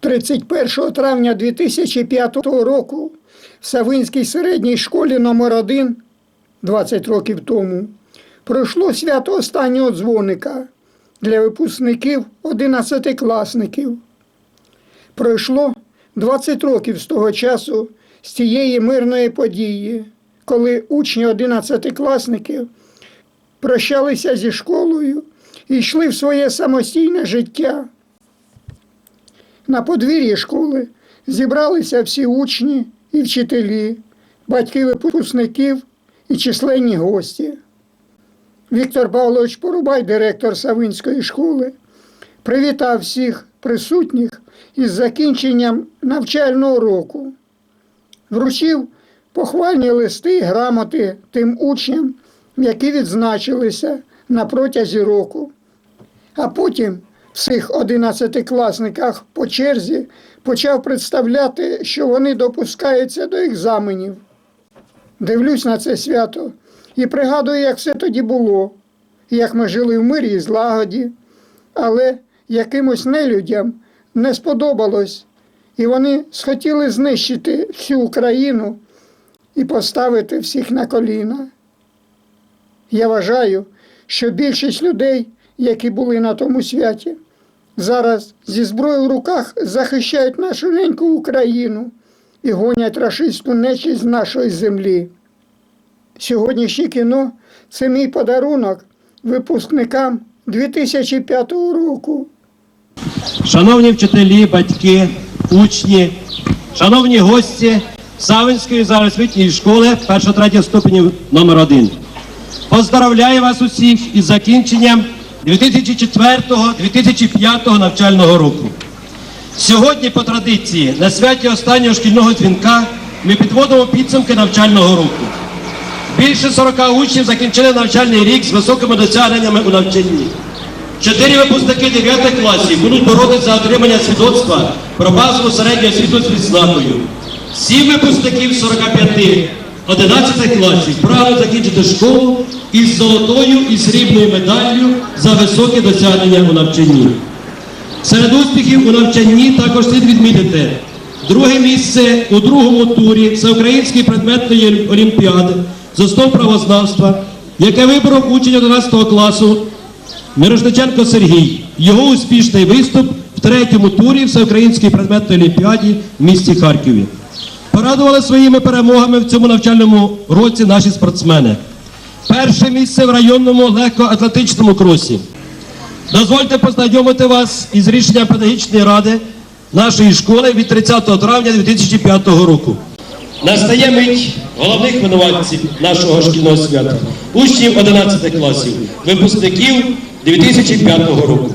31 травня 2005 року в Савинській середній школі номер 1 20 років тому пройшло свято останнього дзвоника для випускників 11-класників. Пройшло 20 років з того часу з цієї мирної події, коли учні 11-класників прощалися зі школою і йшли в своє самостійне життя. На подвір'ї школи зібралися всі учні і вчителі, батьки випускників і численні гості. Віктор Павлович Порубай, директор Савинської школи, привітав всіх присутніх із закінченням навчального року, вручив похвальні листи грамоти тим учням, які відзначилися на протязі року. А потім всіх одинадцятикласниках по черзі почав представляти, що вони допускаються до екзаменів. Дивлюсь на це свято і пригадую, як все тоді було, як ми жили в мирі і злагоді, але якимось нелюдям не сподобалось, і вони схотіли знищити всю Україну і поставити всіх на коліна. Я вважаю, що більшість людей, які були на тому святі, зараз зі зброєю в руках захищають нашу неньку Україну і гонять рашистську нечість з нашої землі. Сьогоднішнє кіно це мій подарунок випускникам 2005 року. Шановні вчителі, батьки, учні, шановні гості Савинської загальноосвітньої школи 1-3 ступенів номер 1 Поздравляю вас усіх із закінченням 2004-2005 навчального року. Сьогодні, по традиції, на святі останнього шкільного дзвінка ми підводимо підсумки навчального року. Більше 40 учнів закінчили навчальний рік з високими досягненнями у навчанні. Чотири випускники 9 класів будуть боротися за отримання свідоцтва про базову середню освіту з відзнакою. Сім випускників 45 11 класів прагнуть закінчити школу із золотою і срібною медаллю за високі досягнення у навчанні. Серед успіхів у навчанні також слід відмітити друге місце у другому турі Всеукраїнської предметної олімпіади з основ правознавства, яке виборов учень 11 класу Мирошниченко Сергій. Його успішний виступ в третьому турі Всеукраїнської предметної олімпіаді в місті Харкові. Порадували своїми перемогами в цьому навчальному році наші спортсмени. Перше місце в районному легкоатлетичному кросі. Дозвольте познайомити вас із рішенням педагогічної ради нашої школи від 30 травня 2005 року. Настає мить головних винуватців нашого шкільного свята, учнів 11 класів, випускників 2005 року.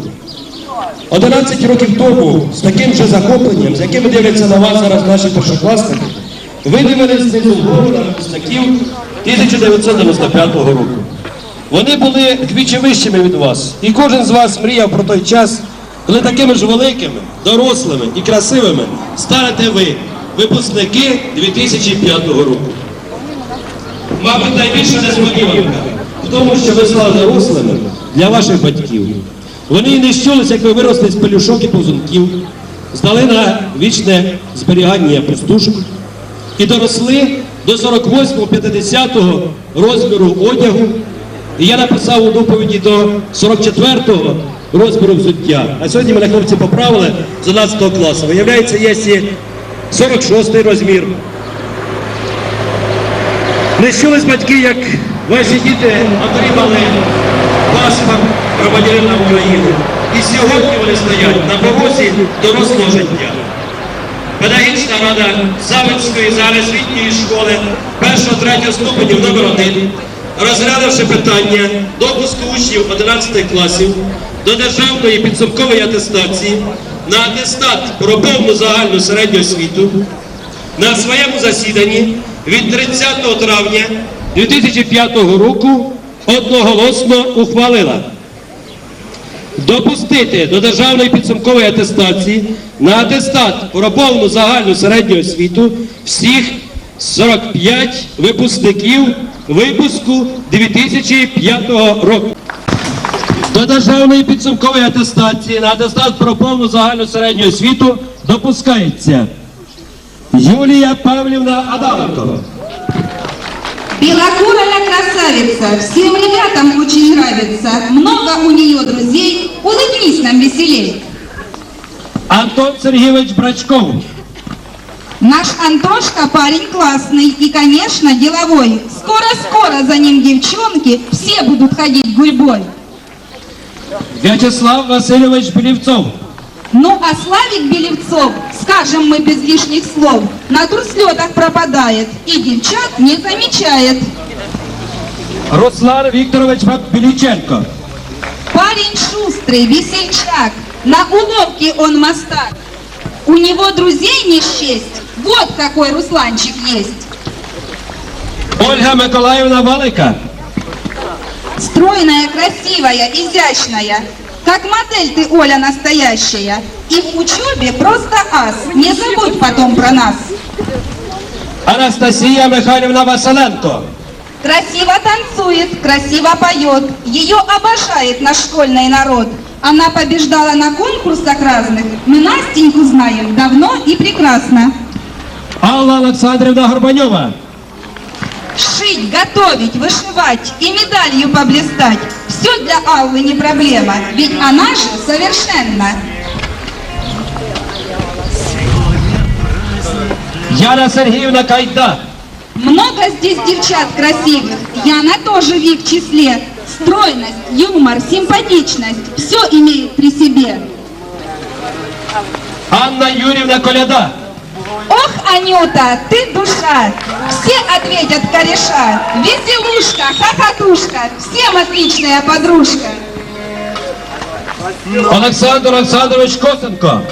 11 років тому з таким же захопленням, з яким дивляться на вас зараз наші першокласники, ви дивились вгору на випускників 1995 року. Вони були двічі вищими від вас, і кожен з вас мріяв про той час, коли такими ж великими, дорослими і красивими станете ви, випускники 2005 року. Мабуть, найбільша несподіванка в тому, що ви стали дорослими для ваших батьків. Вони не щулися, як ви виросли з пелюшок і повзунків, здали на вічне зберігання пустушок і доросли до 48-50 розміру одягу. І я написав у доповіді до 44-го розміру взуття. А сьогодні мене хлопці поправили з 11 класу. Виявляється, є і 46-й розмір. Не чулись батьки, як ваші діти отримали паспорт громадянина України. І сьогодні вони стоять на порозі дорослого життя. Педагогічна рада Савинської загальноосвітньої школи 1-3 ступенів номер 1 розглянувши питання допуску учнів 11 класів до державної підсумкової атестації на атестат про повну загальну середню освіту, на своєму засіданні від 30 травня 2005 року одноголосно ухвалила допустити до державної підсумкової атестації на атестат про повну загальну середню освіту всіх 45 випускників випуску 2005 року. До державної підсумкової атестації на атестат про повну загальну середню освіту допускається Юлія Павлівна Адаменко. Белокурая красавица, всем ребятам очень нравится, много у нее друзей, улыбнись нам веселей. Антон Сергійович Брачков. Наш Антошка парень классный и, конечно, деловой. Скоро-скоро за ним девчонки все будут ходить гурьбой. В'ячеслав Васильович Білівцов. Ну а Славик Белевцов, скажем мы без лишних слов, на турслетах пропадает и девчат не замечает. Руслан Вікторович Біліченко. Парень шустрый, весельчак, на уловке он мастак. У него друзей не счесть, вот какой Русланчик есть. Ольга Миколаївна Валика. Стройная, красивая, изящная, как модель ты, Оля, настоящая. И в учебе просто ас, не забудь потом про нас. Анастасія Михайлівна Василенко. Красиво танцует, красиво поет, ее обожает наш школьный народ. Она побеждала на конкурсах разных, мы Настеньку знаем давно и прекрасно. Алла Олександрівна Горбаньова. Шить, готовить, вышивать и медалью поблистать. Все для Аллы не проблема, ведь она же совершенна. Яна Сергіївна Кайда. Много здесь девчат красивых, Яна тоже в их числе. Стройность, юмор, симпатичность, все имеет при себе. Анна Юрівна Коляда. Ох, Анюта, ты душа, все ответят кореша. Веселушка, хохотушка, всем отличная подружка. Олександр Олександрович Косенко.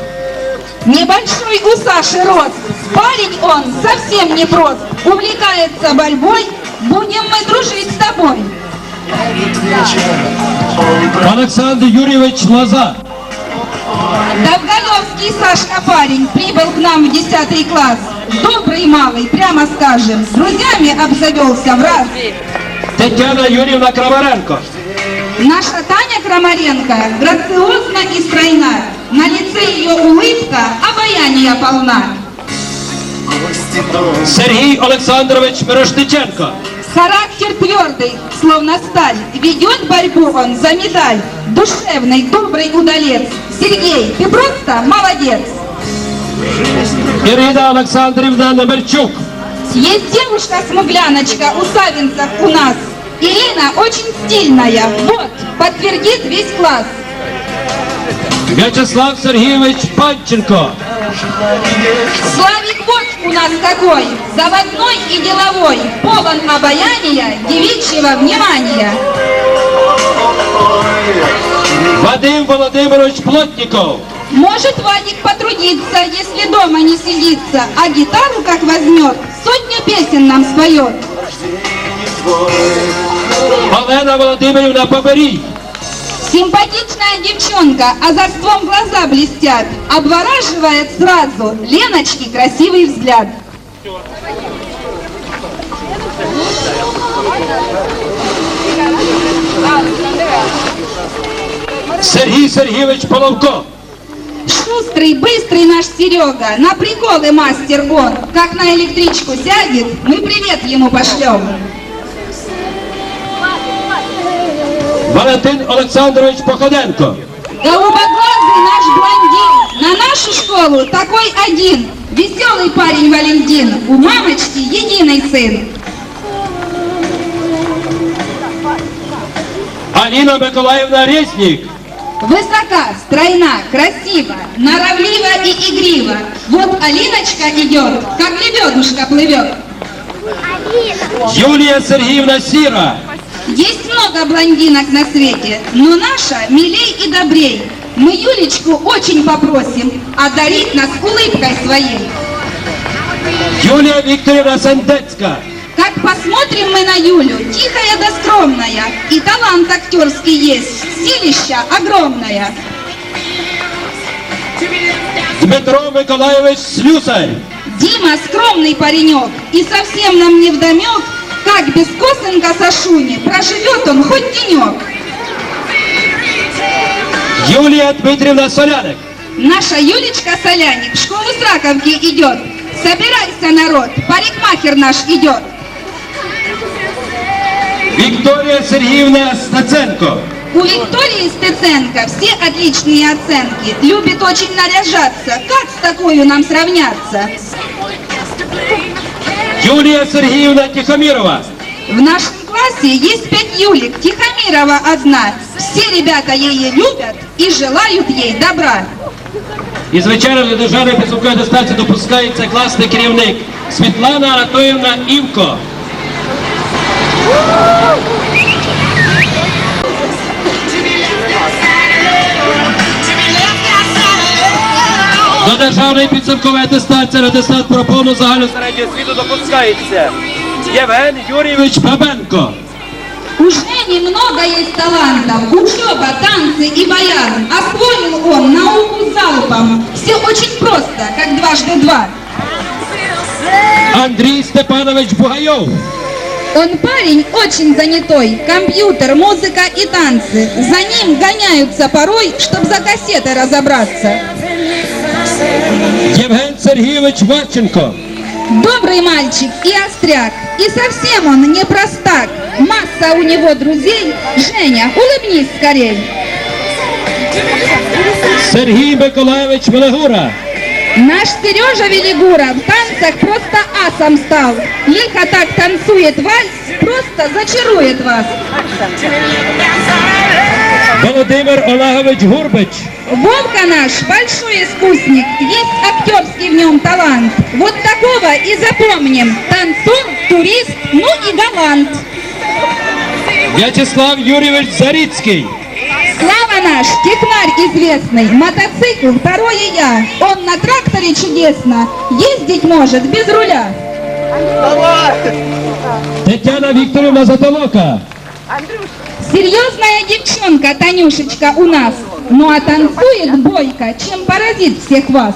Небольшой у Саши рост, парень он совсем не прост, увлекается борьбой, будем мы дружить с тобой. Олександр Юрійович Лоза. Довголевский Сашка парень прибыл к нам в 10 класс. Добрый малый, прямо скажем, с друзьями обзавелся в раз. Тетяна Юрівна Крамаренко. Наша Таня Крамаренко грациозна и стройна. На лице ее улыбка, обаяние полна. Сергій Олександрович Мирошниченко. Характер твердый, словно сталь, ведет борьбу он за медаль. Душевный, добрый удалец. Сергей, ты просто молодец. Ірина Олександрівна Немерчук. Есть девушка-смугляночка у Савинцев у нас. Ирина очень стильная, вот, подтвердит весь класс. В'ячеслав Сергійович Панченко. Славик вот у нас какой, заводной и деловой, полон обаяния, девичьего внимания. Вадим Володимирович Плотніков. Может Вадик потрудиться, если дома не сидится, а гитару как возьмет, сотню песен нам споет. Олена Володимирівна Поберій. Симпатичная девчонка, озорством глаза блестят, обвораживает сразу Леночки красивый взгляд. Сергій Сергійович Половко. Шустрый, быстрый наш Серега, на приколы мастер он. Как на электричку сядет, мы привет ему пошлем. Валентин Олександрович Походенко. Голубоглазый наш блондин, на нашу школу такой один. Веселый парень Валентин, у мамочки единый сын. Аліна Миколаївна Резнік. Высока, стройна, красива, норовлива и игрива. Вот Алиночка идет, как лебедушка плывет. Юлія Сергіївна Сіра. Есть много блондинок на свете, но наша милей и добрей. Мы Юлечку очень попросим одарить нас улыбкой своей. Юлія Вікторівна Сендецька. Как посмотрим мы на Юлю, тихая да скромная, и талант актерский есть, силища огромная. Дмитро Миколайович Слюсарь. Дима скромный паренек, и совсем нам не вдомек, как без косынка Сашуни проживет он хоть денек. Юлія Дмитрівна Соляник. Наша Юлечка Соляник в школу с раковки идет. Собирайся, народ, парикмахер наш идет. Вікторія Сергіївна Стаценко. У Виктории Стеценко все отличные оценки. Любит очень наряжаться. Как с такой нам сравняться? Юлія Сергеевна Тихомирова. В нашем классе есть пять Юлик, Тихомирова одна. Все ребята ее любят и желают ей добра. І, звичайно, до державної підсумкової дистанції допускається класний керівник Світлана Анатоліївна Івко. До державної підсумкової атестації на атестат про повну загальну середню освіту допускається Євген Юрійович Бабенко. У Жени много есть талантов, учеба, танцы и баян. Освоил он науку залпом. Все очень просто, как дважды два. Андрій Степанович Бугайов. Он парень очень занятой. Компьютер, музыка и танцы. За ним гоняются порой, чтобы за кассетой разобраться. Євген Сергійович Марченко. Добрый мальчик и остряк. И совсем он не простак. Масса у него друзей. Женя, улыбнись скорей. Сергій Миколаївич Мелегура. Наш Сережа Велигура в танцах просто асом стал. Лихо так танцует вальс, просто зачарует вас. Володимир Олегович Гурбич. Вовка наш большой искусник, есть актерский в нем талант. Вот такого и запомним. Танцор, турист, ну и галант. В'ячеслав Юрійович Зарицький. Слава наш, технарь известный, мотоцикл второе я. Он на тракторе чудесно, ездить может без руля. Тетяна Вікторівна Затолока. Серьезная девчонка Танюшечка у нас, ну а танцует бойко, чем поразит всех вас.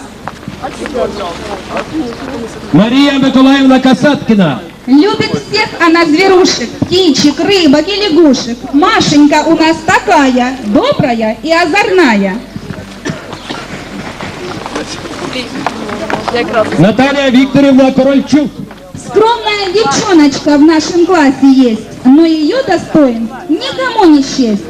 Марія Миколаївна Касаткіна. Любит всех она зверушек, птичек, рыбок и лягушек. Машенька у нас такая, добрая и озорная. Наталія Вікторівна Корольчук. Скромная девчоночка в нашем классе есть, но ее достоин никому не счесть.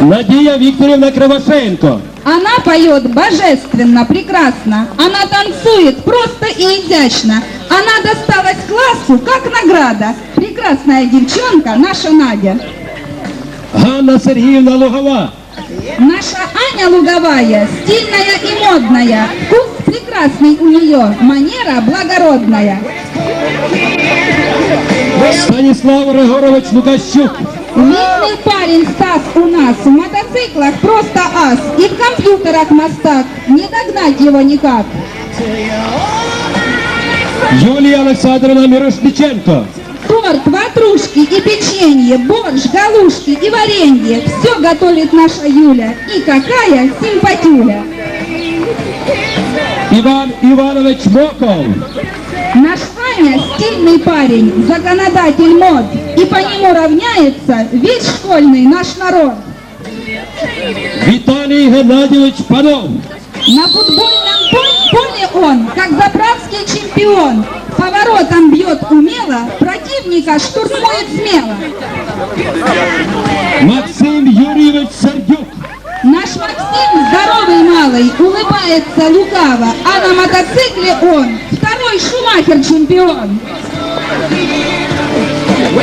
Надія Вікторівна Кривошеєнко. Она поет божественно, прекрасно. Она танцует просто и изящно. Она досталась классу как награда. Прекрасная девчонка, наша Надя. Ганна Сергіївна Лугова. Наша Аня Луговая, стильная и модная. Вкус прекрасный у нее, манера благородная. Станіслав Григорович Лукащук. Видный парень Стас у нас в мотоциклах просто ас. И в компьютерах мастак. Не догнать его никак. Юлія Олександрівна Мірошниченко. Торт, ватрушки и печенье, борщ, галушки и варенье. Все готовит наша Юля. И какая симпатюля. Іван Іванович Моков. Наш Аня стильный парень, законодатель мод. И по нему равняется весь школьный наш народ. Віталій Геннадійович Панов. На футбольном пол- поле он, как заправский чемпион. Поворотом бьет умело, противника штурмует смело. Максим Юрійович Сердюк. Наш Максим здоровый малый, улыбается лукаво, а на мотоцикле он второй Шумахер чемпион.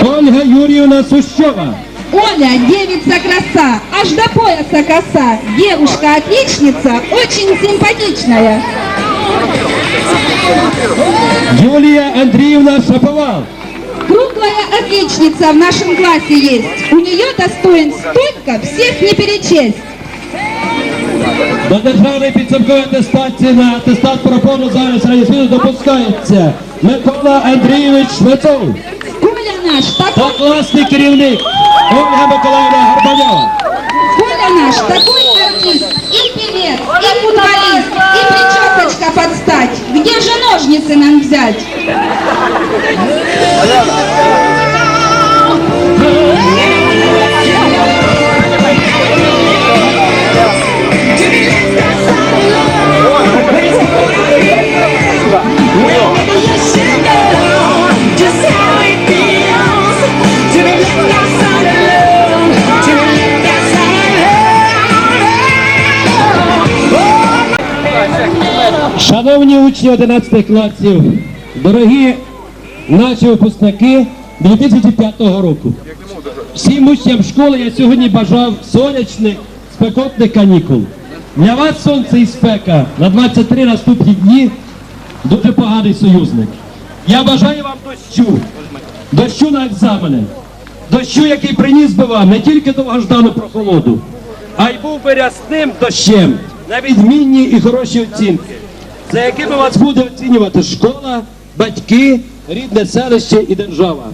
Ольга Юріївна Сущова. Оля, девица краса, аж до пояса коса. Девушка отличница, очень симпатичная. Юлія Андріївна Шаповал. Круглая отличница в нашем классе есть. У нее достоинств столько, всех не перечесть. До державної підсумкової атестації на атестат пропону зараз зайнятість району допускається Микола Андрійович Швецов. Коля наш, такой... Покласний керівник Ольга Миколаївна Гарбаньова. Коля наш, такой артист, і певец, і футболіст, і причесочка под стать. Где же ножницы нам взять? Шановні учні 11 класів, дорогі наші випускники 2005 року. Всім учням школи я сьогодні бажав сонячних спекотних канікул. Для вас сонце і спека на 23 наступні дні дуже поганий союзник. Я бажаю вам дощу, дощу на екзамени, дощу, який приніс би вам не тільки довгождану прохолоду, а й був би рясним дощем на відмінні і хороші оцінки, за якими вас буде оцінювати школа, батьки, рідне селище і держава.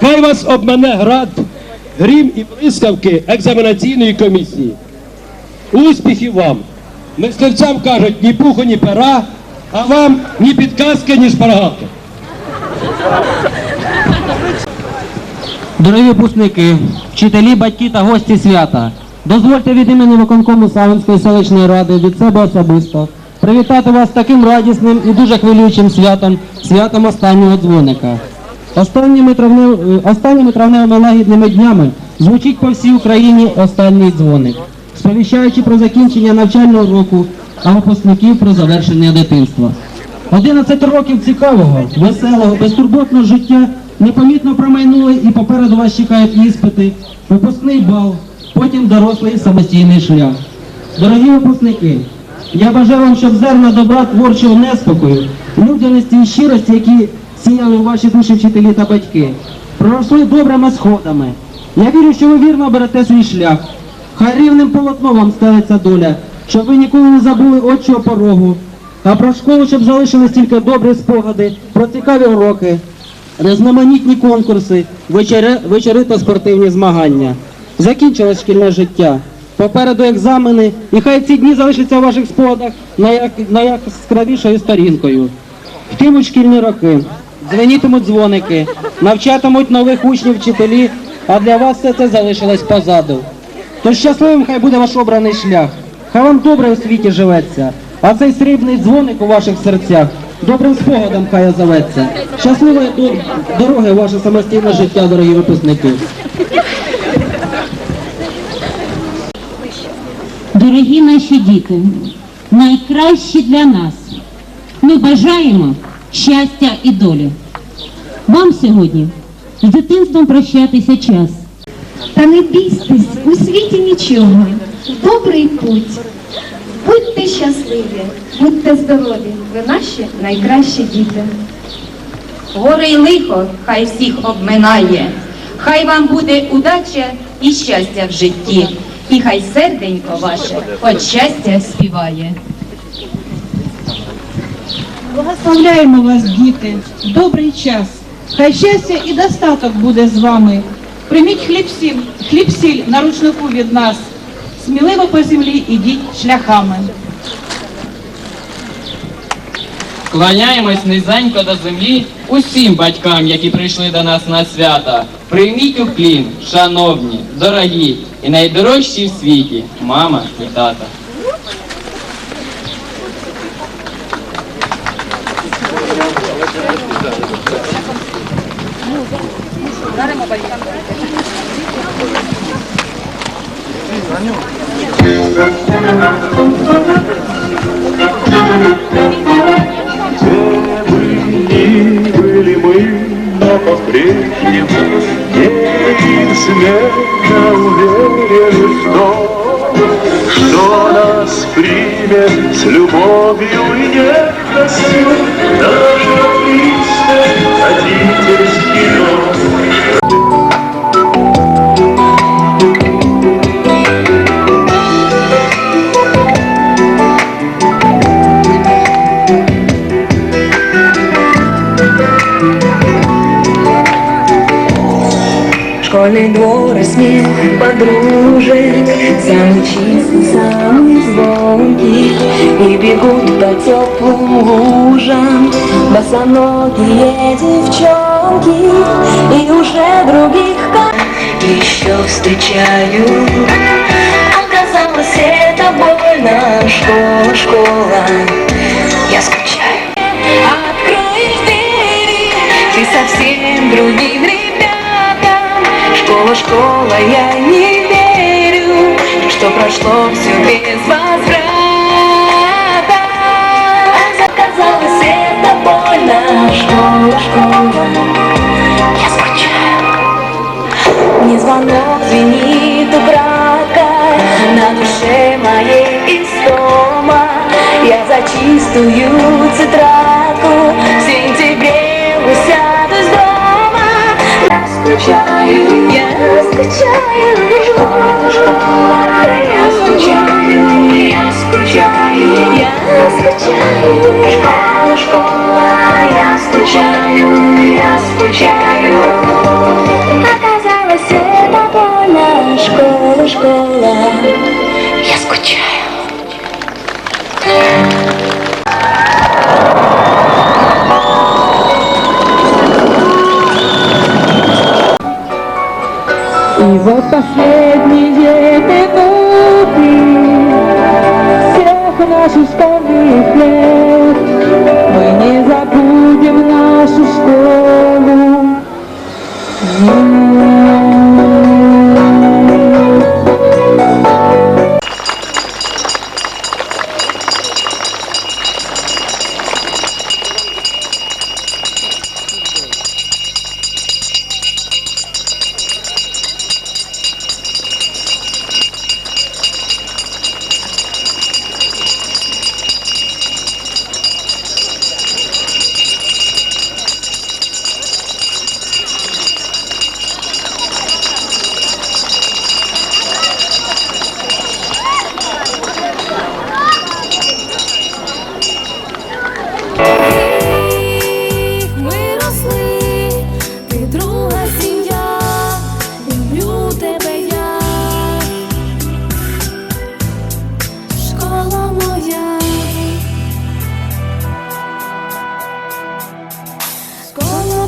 Хай вас обмене град, грім і блискавки екзаменаційної комісії. Успіхів вам! Мисливцям кажуть ні пуху, ні пера, а вам ні підказки, ні шпаргалки. Дорогі випускники, вчителі, батьки та гості свята, дозвольте від імені виконкому Савинської селищної ради від себе особисто привітати вас таким радісним і дуже хвилюючим святом, святом останнього дзвоника. Останніми, травнев... е, останніми травневими лагідними днями звучить по всій Україні останній дзвоник, сповіщаючи про закінчення навчального року, а випускників про завершення дитинства. 11 років цікавого, веселого, безтурботного життя непомітно промайнули і попереду вас чекають іспити, випускний бал, потім дорослий самостійний шлях. Дорогі випускники, я бажаю вам, щоб зерна добра творчого неспокою, людяності і щирості, які сіяли у ваші душі вчителі та батьки, проросли добрими сходами. Я вірю, що ви вірно берете свій шлях. Хай рівним полотном вам стелиться доля, щоб ви ніколи не забули отчого порогу, а про школу, щоб залишились тільки добрі спогади, про цікаві уроки, різноманітні конкурси, вечери, вечори та спортивні змагання. Закінчилось шкільне життя. Попереду екзамени, і хай ці дні залишаться у ваших спогадах найяскравішою сторінкою. Йтимуть шкільні роки, дзвенітимуть дзвоники, навчатимуть нових учнів вчителі, а для вас все це залишилось позаду. Тож щасливим хай буде ваш обраний шлях. Хай вам добре у світі живеться, а цей срібний дзвоник у ваших серцях добрим спогадом хай озоветься. Щасливої дороги ваше самостійне життя, дорогі випускники. Дорогі наші діти, найкращі для нас. Ми бажаємо щастя і долі. Вам сьогодні з дитинством прощатися час. Та не бійтесь у світі нічого. Добрий путь. Будьте щасливі, будьте здорові. Ви наші найкращі діти. Горе й лихо хай всіх обминає, хай вам буде удача і щастя в житті, і хай серденько ваше от щастя співає. Благословляємо вас, діти, добрий час. Хай щастя і достаток буде з вами. Прийміть хліб-сіль, хліб-сіль на ручнику від нас. Сміливо по землі ідіть шляхами. Кланяємось низенько до землі усім батькам, які прийшли до нас на свята. Прийміть уклін, шановні, дорогі і найдорожчі в світі мама і тата. были, по-прежнему неизменно уверен в том, что нас примет с любовью и нежностью даже отличный Школьный двор и смех подружек. Самый чистый, самый звонкий И бегут по теплым лужам Босоногие девчонки. И уже других как еще встречаю. Оказалось, это больно. Школа, школа? Я скучаю я не верю Что прошло все без возврата школа, школа, я скучаю. Мне звонок звенит украдкой, на душе моей истома. Я за чистую тетрадку в сентябре усядусь дома. Я скучаю, я скучаю, я скучаю, я скучаю, я скучаю, школа, школа, я скучаю, я скучаю. Оказалось, это больно, школа, школа, последние минуты всех наших школьных лет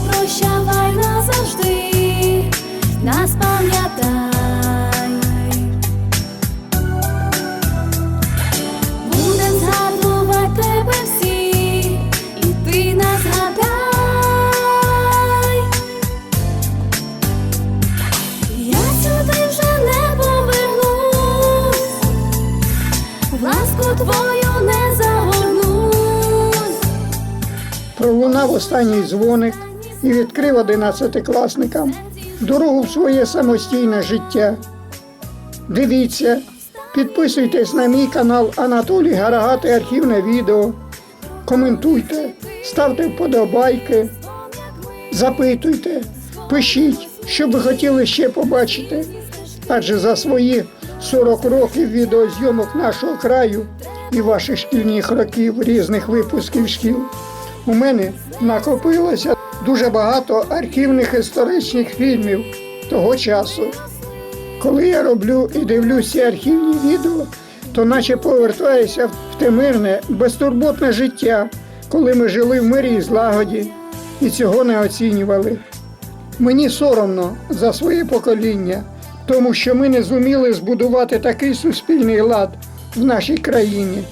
прощавай назавжди, нас пам'ятай. Будем згадувати тебе всі, і ти нас згадай. Я сюди вже не повернусь, ласку твою не загорнусь. Пролунав останній дзвоник і відкрив одинадцятикласникам дорогу в своє самостійне життя. Дивіться, підписуйтесь на мій канал Анатолій Гарагати архівне відео, коментуйте, ставте вподобайки, запитуйте, пишіть, що ви хотіли ще побачити. Адже за свої 40 років відеозйомок нашого краю і ваших шкільних років різних випусків шкіл у мене накопилося дуже багато архівних історичних фільмів того часу. Коли я роблю і дивлюся архівні відео, то наче повертаюся в те мирне, безтурботне життя, коли ми жили в мирі і злагоді і цього не оцінювали. Мені соромно за своє покоління, тому що ми не зуміли збудувати такий суспільний лад в нашій країні,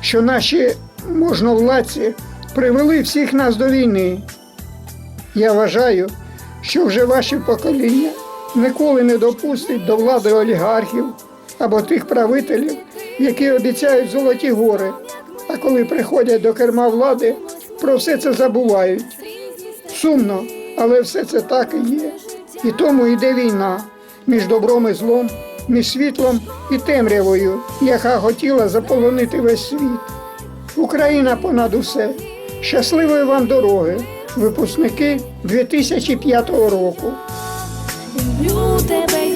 що наші можновладці привели всіх нас до війни. Я вважаю, що вже ваше покоління ніколи не допустить до влади олігархів або тих правителів, які обіцяють золоті гори, а коли приходять до керма влади, про все це забувають. Сумно, але все це так і є. І тому йде війна між добром і злом, між світлом і темрявою, яка хотіла заполонити весь світ. Україна понад усе. Щасливої вам дороги, випускники 2005 року. Люблю тебе